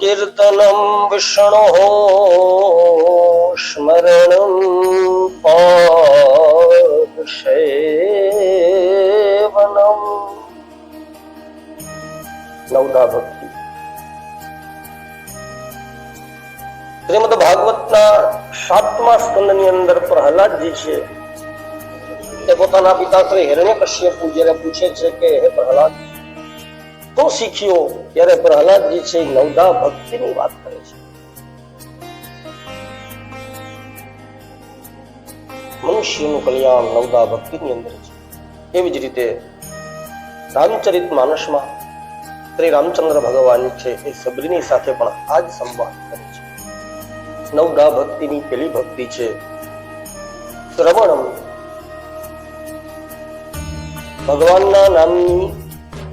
કીર્તनं વિષ્ણોः સ્મરણં પાદસેવનમ નવદા ભક્તિ શ્રીમદ ભાગવતના સાતમા સ્કંદની અંદર પ્રહલાદજી છે, તે પોતાના પિતા શ્રી હિરણ્યકશ્યપુ જ્યારે પૂછે છે કે, હે પ્રહલાદ શું શીખ્યો ત્યારે પ્રહલાદજી છે, એ નવદા ભક્તિની વાત કરે છે. મનુષ્યનું કલ્યાણ નવદા ભક્તિની અંદર છે. એવી જ રીતે રામચરિત માનસમાં શ્રી રામચંદ્ર ભગવાન છે, એ સબરીની સાથે પણ આ જ સંવાદ કરે છે. નવદા ભક્તિની પેલી ભક્તિ છે, શ્રવણમ. ભગવાનના નામની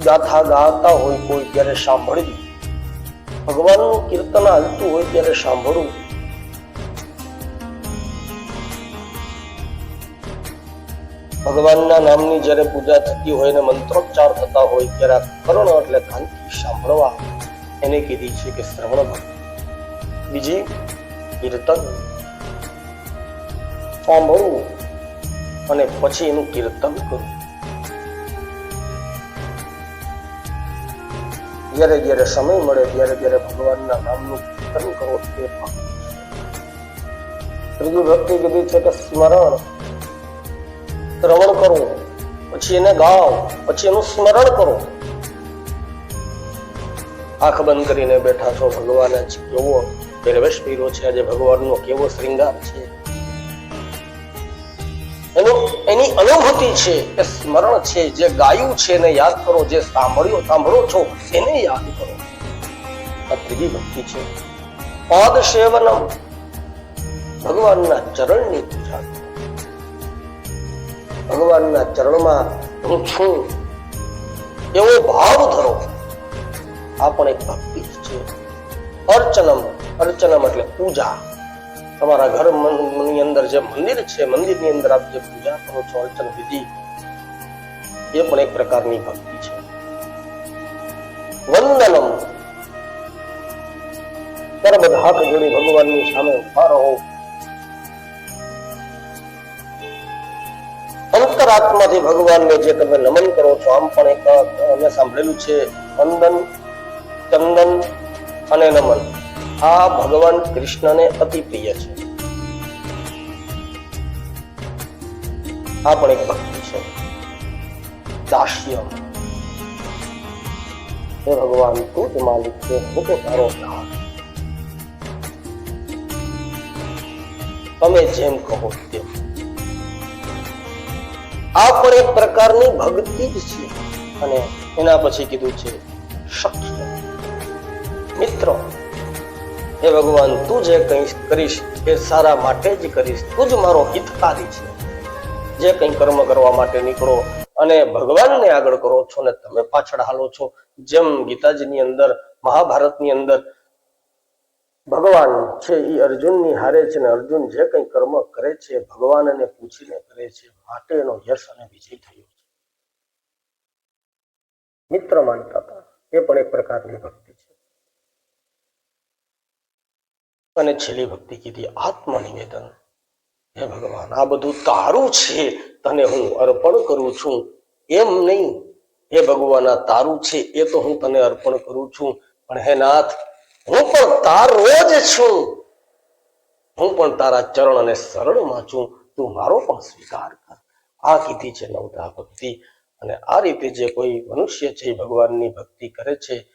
ગાથા ગાતા હોય કોઈ ત્યારે સાંભળવી. ભગવાનનું કીર્તન હાલતું હોય ત્યારે સાંભળવું. ભગવાનના નામની જ્યારે પૂજા થતી હોય ને મંત્રોચ્ચાર થતા હોય ત્યારે કરણ એટલે કાનથી સાંભળવા. એને કીધી છે કે શ્રવણ ભક્તિ. બીજી, કીર્તન. સાંભળવું અને પછી એનું કીર્તન કરવું. જ્યારે જ્યારે સમય મળે ત્યારે ત્યારે ભગવાનના નામનું કીર્તન કરો એ ત્રીજી ભક્તિ કીધી છે કે સ્મરણ. શ્રવણ કરો, પછી એને ગાઓ, પછી એનું સ્મરણ કરો. આંખ બંધ કરીને બેઠા છો ભગવાન. જ કેવો પહેરવેશ પહેર્યો છે આજે ભગવાનનો? કેવો શ્રૃંગાર છે? એનું, એની અનુભૂતિ છે એ સ્મરણ છે, જે ગાયું છે એને યાદ કરો, જે સાંભળ્યો, સાંભળો છો, એને યાદ કરો. આ ત્રીજી ભક્તિ છે. પદ સેવનમ. ભગવાનના ચરણની પૂજા. ભગવાનના ચરણમાં હું છું. એવો ભાવ ધરો. આ પણ એક ભક્તિ છે. અર્ચનમ અર્ચનમ એટલે પૂજા. તમારા ઘરની અંદર જે મંદિર છે, મંદિરની અંદર આપ જે પૂજા કરો છો, અર્ચન વિધિ, એ પણ એક પ્રકારની ભક્તિ છે. વંદનમ. ત્યારે બધા હાથ જોડી ભગવાનની સામે ઊભા રહો. અંતરાત્માથી ભગવાનને જે તમે નમન કરો છો, આમ પણ એક અમે સાંભળેલું છે, વંદન, ચંદન અને નમન. આ ભગવાન કૃષ્ણને અતિ પ્રિય છે. આ પણ એક ભક્તિ છે. દાસ્ય હે ભગવાન, તું જ માલિક છે. હું તો તારો તમે જેમ કહો તેમ. આ પણ એક પ્રકારની ભક્તિ જ છે. અને એના પછી કીધું છે શક્ય મિત્ર હે ભગવાન, તું જે કંઈ કરીશ એ સારા માટે જ કરીશ. તું જ મારો હિતકારી છે. જે કંઈ કર્મ કરવા માટે નીકળો અને ભગવાનને આગળ કરો છો ને તમે પાછળ હાલો છો. જેમ ગીતાજીની અંદર, મહાભારતની અંદર, ભગવાન છે એ અર્જુનની હારે છે ને અર્જુન જે કંઈ કર્મ કરે છે ભગવાનને પૂછીને કરે છે. માટે એનો યશ અને વિજય થયો છે. મિત્ર માનતા હતા. એ પણ એક પ્રકારની ભક્તિ છે અને છેલ્લી ભક્તિ કીધી, આત્મનિવેદન. હે ભગવાન, આ બધું તારું છે, તને હું અર્પણ કરું છું. એમ નહીં. હે ભગવાન, આ તારું છે, એ તો હું તને અર્પણ કરું છું. પણ હે નાથ, હું પણ તારો જ છું. હું પણ તારા ચરણ અને શરણમાં છું. તું મારો પણ સ્વીકાર કર. આ કીધી છે નવતા ભક્તિ અને આ રીતે જે કોઈ મનુષ્ય છે, ભગવાનની ભક્તિ કરે છે